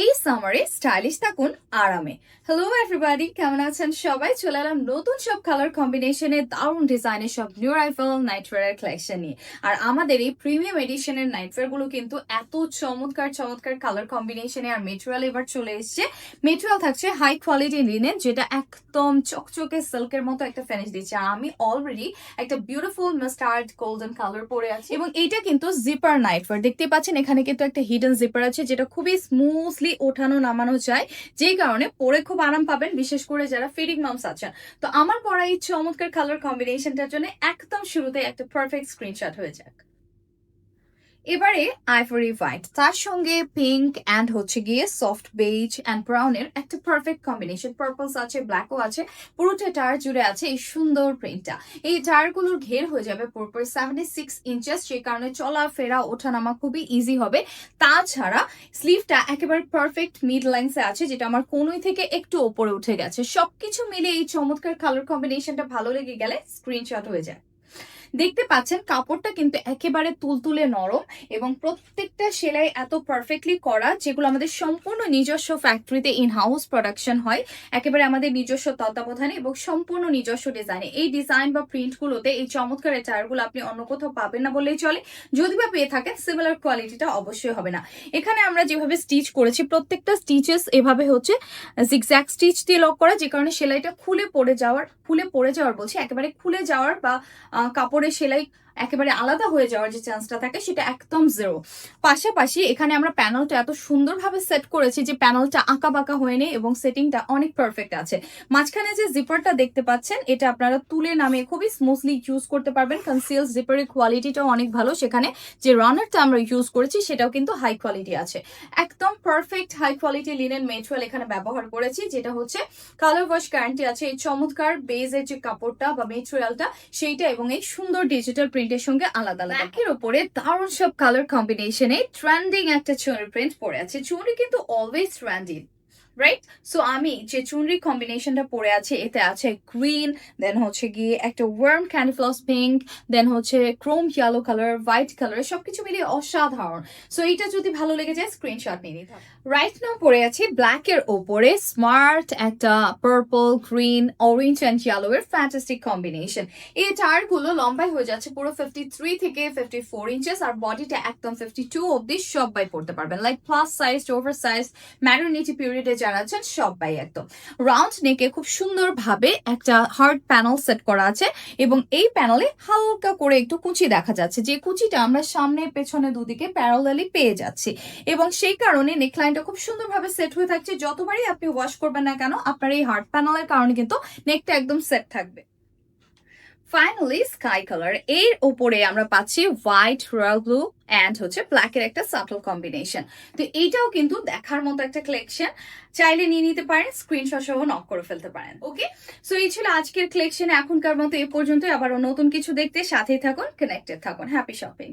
এই সামারে স্টাইলিশ থাকুন আরামে। হ্যালো এভরিবাডি কেমন আছেন সবাই? চলে এলাম নতুন সব কালার কম্বিনেশনে দারুণ ডিজাইনের সব নিউ রাইফেল নাইটওয়্যারের কালেকশন নিয়ে। আর আমাদের এই প্রিমিয়াম এডিশনের নাইটওয়্যারগুলো কিন্তু এত চমৎকার চমৎকার কালার কম্বিনেশনে আর মেটেরিয়াল এবার চলে এসছে। মেটেরিয়াল থাকছে হাই কোয়ালিটি লিনেন যেটা একদম চকচকে সিল্কের মতো একটা ফিনিশ দিচ্ছে। আর আমি অলরেডি একটা বিউটিফুল মাস্টার্ড গোল্ডেন কালার পরে আছি। এবং এটা কিন্তু জিপার নাইটওয়্যার দেখতে পাচ্ছেন, এখানে কিন্তু একটা হিডেন জিপার আছে, যেটা খুবই স্মুথলি ওঠানো, নামানো যায়। যেই কারণে পরে খুব আরাম পাবেন, বিশেষ করে যারা ফিডিং মামস আছেন। তো আমার পরা এই চমৎকার কালার কম্বিনেশনটার জন্য একদম শুরুতে একটা পারফেক্ট স্ক্রিনশট হয়ে যাক। এবারে আইভরি হোয়াইট তার সঙ্গে পিঙ্ক অ্যান্ড হচ্ছে গিয়ে সফট বেজ অ্যান্ড ব্রাউনের একটা পারফেক্ট কম্বিনেশন পার্পলস আছে ব্ল্যাকও আছে, পুরোটা টায়ার জুড়ে আছে এই সুন্দর প্রিন্টটা এই টায়ারগুলোর ঘের হয়ে যাবে পুরোপুরি সেভেন্টি সিক্স ইঞ্চেস সেই কারণে চলাফেরা, ওঠানামা খুবই ইজি হবে। তাছাড়া স্লিভটা একেবারে পারফেক্ট মিড লাইন্সে আছে, যেটা আমার কোনোই থেকে একটু ওপরে উঠে গেছে। সবকিছু মিলে এই চমৎকার কালার কম্বিনেশনটা ভালো লেগে গেলে স্ক্রিনশট হয়ে যায়। দেখতে পাচ্ছেন কাপড়টা কিন্তু একেবারে তুলতুলে নরম এবং প্রত্যেকটা সেলাই এত পারফেক্টলি করা যেগুলো আমাদের সম্পূর্ণ নিজস্ব ফ্যাক্টরিতে ইন হাউস প্রোডাকশন হয় একেবারে আমাদের নিজস্ব তত্ত্বাবধানে এবং সম্পূর্ণ নিজস্ব ডিজাইনে এই ডিজাইন বা প্রিন্টগুলোতে এই চমৎকার টায়ারগুলো আপনি অন্য কোথাও পাবেন না বললেই চলে। যদি বা পেয়ে থাকেন সিমিলার কোয়ালিটিটা অবশ্যই হবে না। এখানে আমরা যেভাবে স্টিচ করেছি প্রত্যেকটা স্টিচেস এভাবে হচ্ছে জিগজ্যাক স্টিচ দিয়ে লক করা যে কারণে সেলাইটা খুলে পড়ে যাওয়ার খুলে পড়ে যাওয়ার বলছি একেবারে খুলে যাওয়ার বা আহ, কাপড়ের সেলাই একেবারে আলাদা হয়ে যাওয়ার যে চান্সটা থাকে সেটা একদম জিরো পাশাপাশি এখানে আমরা প্যানেলটা এত সুন্দরভাবে সেট করেছি যে প্যানেলটা আঁকা বাঁকা হয়ে নেই এবং সেটিংটা অনেক পারফেক্ট আছে। মাঝখানে যে জিপারটা দেখতে পাচ্ছেন, এটা আপনারা তুলে নামে খুবই স্মুথলি ইউজ করতে পারবেন। কনসিল জিপারের কোয়ালিটিটাও অনেক ভালো। সেখানে যে রানারটা আমরা ইউজ করেছি, সেটাও কিন্তু হাই কোয়ালিটি আছে। একদম perfect high quality linen material এখানে ব্যবহার করেছি, যেটা হচ্ছে কালার ওয়াশ গ্যারান্টি আছে। এই চমৎকার বেজের যে কাপড়টা বা মেটেরিয়ালটা সেইটা এবং এই সুন্দর ডিজিটাল প্রিন্টের সঙ্গে আলাদা আলাদা একের উপরে দারুণ সব কালার কম্বিনেশনে ট্রেন্ডিং একটা চুনরি প্রিন্ট পরে আছে। চুনরি কিন্তু অলওয়েজ ট্রেন্ডিং রাইট সো আমি যে চুনরি কম্বিনেশনটা পরে আছে, এতে আছে গ্রিন দেন হচ্ছে গিয়ে একটা ওয়ার্ম ক্যান্ডিফ্লস পিঙ্ক দেন হচ্ছে chrome yellow colour white colour সবকিছু মিলিয়ে অসাধারণ। সো এইটা যদি ভালো লেগে যায় স্ক্রিনশট নিয়ে নিতে রাইট নাও পরে আছে ব্ল্যাক এর ওপরে স্মার্ট একটা purple green orange and yellow এর ফ্যান্টাস্টিক কম্বিনেশন এই টায়ারগুলো লম্বাই হয়ে যাচ্ছে পুরো ফিফটি থ্রি থেকে ফিফটি ফোর ইঞ্চেস আর বডিটা একদম ফিফটি টু অব্দি সবাই পড়তে পারবেন। Like plus size over size maternity পিরিয়ডে যারা আছেন সবাই একদম রাউন্ড নেকে খুব সুন্দরভাবে একটা হার্ড প্যানেল সেট করা আছে এবং এই প্যানেলে হালকা করে একটু কুচি দেখা যাচ্ছে। যে কুচিটা আমরা সামনে, পেছনে দুদিকে প্যারালালি পেয়ে যাচ্ছি এবং সেই কারণে নেকলাইনটা খুব সুন্দরভাবে সেট হয়ে থাকছে। যতবারই আপনি ওয়াশ করবেন না কেন, আপনার এই হার্ড প্যানেলের কারণে কিন্তু নেকটা একদম সেট থাকবে। ফাইনালি স্কাই কালারের উপরে আমরা পাচ্ছি হোয়াইট রয়্যাল ব্লু অ্যান্ড হচ্ছে ব্ল্যাক এর একটা সাটল কম্বিনেশন তো এইটাও কিন্তু দেখার মতো একটা কালেকশন চাইলে নিয়ে নিতে পারেন স্ক্রিনশট সহ নক করে ফেলতে পারেন ওকে সো এই ছিল আজকের কালেকশন এখনকার মতো এ পর্যন্ত আবারও নতুন কিছু দেখতে সাথেই থাকুন কানেক্টেড থাকুন। Happy shopping